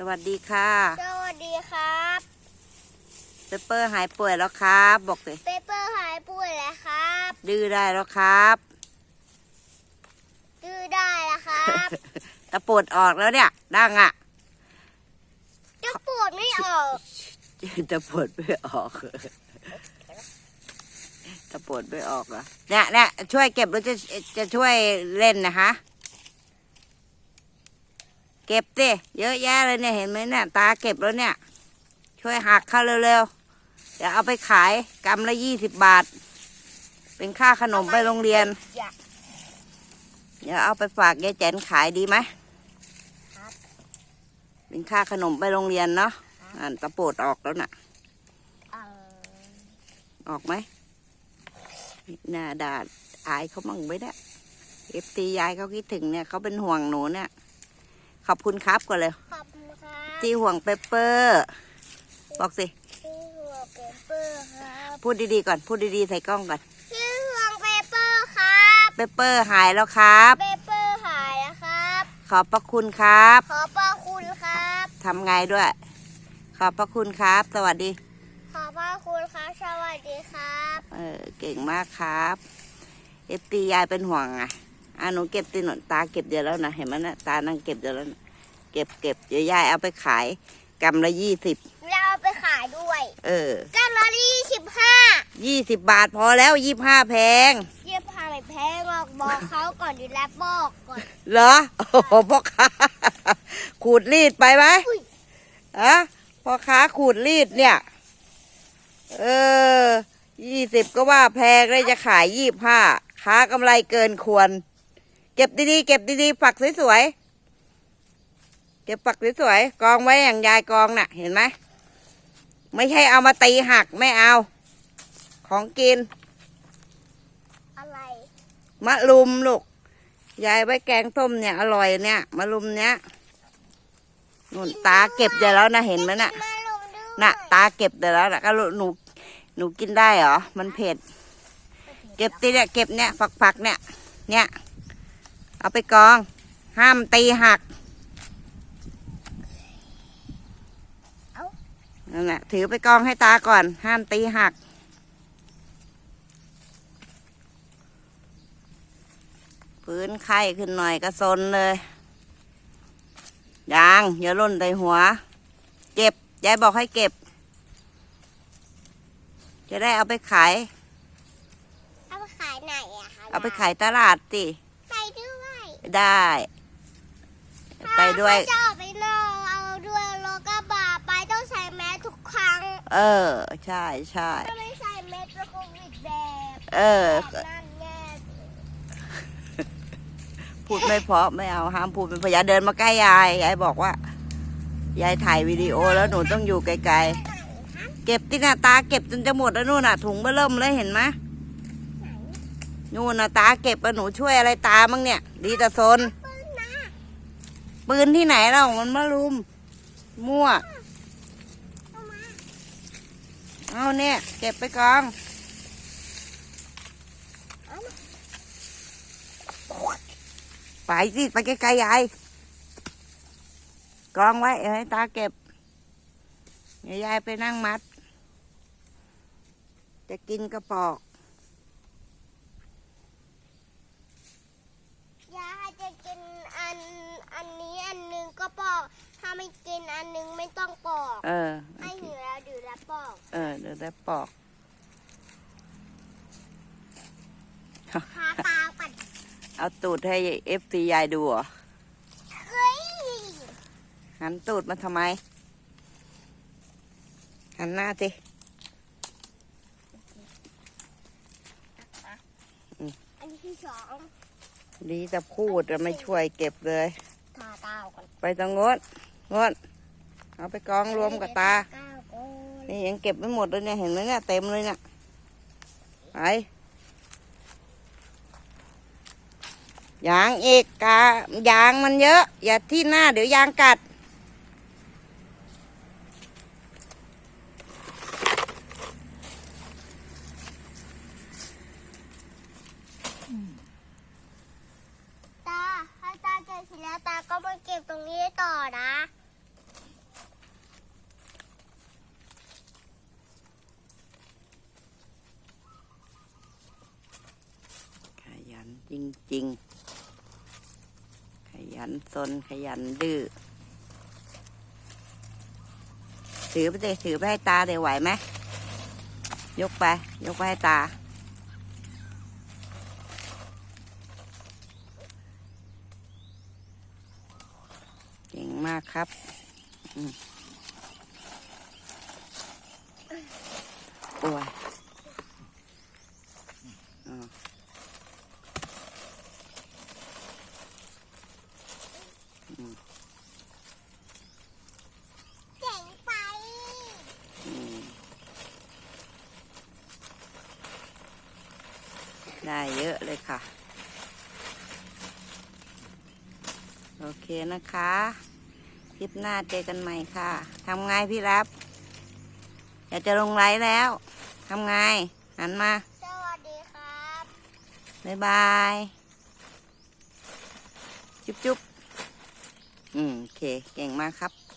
สวัสดีค่ะ สวัสดีครับเปเปอร์หายป่วยแล้วครับ บอกเลยเปเปอร์หายป่วยแล้วครับ ดื้อได้แล้วครับ ดื้อได้แล้วครับตะปวดออกแล้วเนี่ยดังอะจะปวดไม่ออกตะปวดไม่ออกตะปวดไม่ออกเหรอเนี่ยเนี่ยช่วยเก็บหรือจะจะช่วยเล่นนะคะ เก็บดิเยอะแยะเลยเนี่ยเห็นไหมเนี่ยตาเก็บแล้วเนี่ย ช่วยหักเข้าเร็วๆเดี๋ยวเอาไปขายกำละยี่สิบบาท เป็นค่าขนมไปโรงเรียนอยาเดี๋ยวเอาไปฝากยายแจนขายดีไหมเป็นค่าขนมไปโรงเรียนเนาะอ่านตะโปดออกแล้วน่ะเอ่อออกไหมหน้าด่าอายเขามั่งไว้เนี่ยเอฟตียายเขาคิดถึงเนี่ยเขาเป็นห่วงหนูเนี่ย ขอบคุณครับก่อนเลยขอบคุณครับที่ห่วงเปเปอร์บอกสิที่หัวเปเปอร์ครับพูดดีๆก่อนพูดดีๆใส่กล้องก่อนที่หัวเปเปอร์ครับเปเปอร์หายแล้วครับเปเปอร์หายแล้วครับ ขอบพระคุณครับ ขอบพระคุณครับทำไงด้วย ขอบพระคุณครับ สวัสดี ขอบพระคุณครับสวัสดีครับ เออเก่งมากครับเอฟตียายเป็นห่วงไง อะหนูเก็บตีหนตาเก็บเดี๋ยวแล้วนะเห็นไหมนะตานั่งเก็บเดี๋ยวแล้วนะเก็บเก็บเดี๋ยวยายเอาไปขายกำละยี่สิบเราเอาไปขายด้วยเออกันละยี่สิบห้ายี่สิบบาทพอแล้วยี่ห้าแพงเยี่ยพาไปแพงหรอกบอกเขาก่อนดีแล้วบอกก่อนเหรอโอ้โหพ่อค้าขูดรีดไปไหมอุ้ยอะพ่อค้าขูดรีดเนี่ย เออยี่สิบก็ว่าแพงเลยจะขายยี่ห้าค้ากำไรเกินควร เก็บดีๆ เก็บดีๆ ฝักสวยๆ เก็บฝักสวยๆ กองไว้อย่างยายกองน่ะ เห็นไหม ไม่ใช่เอามาตีหักไม่เอา ของกิน อะไรมะลุมลูก ยายไว้แกงส้มเนี่ยอร่อยเนี่ยมะลุมเนี้ยนุ่นตาเก็บเดี๋ยวแล้วนะเห็นไหมน่ะมาลงด้วยน่ะ ตาเก็บเดี๋ยวแล้วน่ะก็หนูหนูกินได้เหรอ มันเผ็ด เก็บตีเนี่ยเก็บเนี่ยฝักๆเนี่ย เนี่ย เอาไปกอง ห้ามตีหักนั่นแหละถือไปกองให้ตาก่อน ห้ามตีหัก พื้นไข้ขึ้นหน่อยก็ซนเลยยางอย่าล่นใส่หัว เก็บยายบอกให้เก็บ จะได้เอาไปขาย เอาไปขายไหนอะคะเอาไปขายตลาดสิ ไปด้วยได้ ไปด้วย ถ้าจะออกไปนอกเอาด้วยรถกระบะไปต้องใส่แมสทุกครั้งเออ ใช่ใช่ ถ้าไม่ใส่แมสจะโควิดแบบเออ แบบนั่นแน่พูดไม่เพราะไม่เอาห้ามพูดเป็นพยาเดินมาใกล้ยายยายบอกว่า ยายถ่ายวิดีโอแล้วหนูต้องอยู่ไกลๆ เก็บที่หน้าตาเก็บจนจะหมดแล้วนู่นน่ะถุงเบิ่มเลยเห็นไหม นู่นนะตาเก็บแล้วหนูช่วยอะไรตามั้งเนี่ย ดีแต่ซนปืนนะปืนที่ไหนเรามันมารุม มั่ว เอาเนี่ย เก็บไปกอง ไปสิไปไกลๆยายกองไว้ให้ตาเก็บยวยายไปนั่งมัด จะกินกระปอกาไม่กินอันหนึงไม่ต้องปอก เออให้หิวแล้วดื่มแล้วปอก เออเดี๋ยวได้ปอกทาตาปัดเอาตูดให้เอฟซียายดูเหรอเฮ้ยหันตูดมาทำไม หันหน้าสิอันนี้ที่สองดีจะพูดแต่ไม่ช่วยเก็บเลย ทาตาก่อน ไปตรงโงด งดเอาไปกองรวมกับตาก้าวก่อนนี่ยังเก็บไม่หมดเลยเนี่ย เห็นไหมเนี่ยเต็มเลยเนี่ย ไปยางอีกกายางมันเยอะ อย่าที่หน้าเดี๋ยวยางกัด ตาก็มาเก็บตรงนี้ต่อนะขยันจริงๆ ขยันซนขยันดื้อถือไปเดถือไปให้ตาเดี๋ยวไหวไหมยกไป ยกไปให้ตา มากครับอืมโอ้ยอ่าอืมเก่งไปได้เยอะเลยค่ะ โอเคนะคะ คลิปหน้าเจอกันใหม่ค่ะทำไงพี่รับอยากจะลงไลฟ์แล้วทำไงหันมา สวัสดีครับ บ๊ายบาย จุ๊บจุ๊บอืม โอเค เก่งมากครับ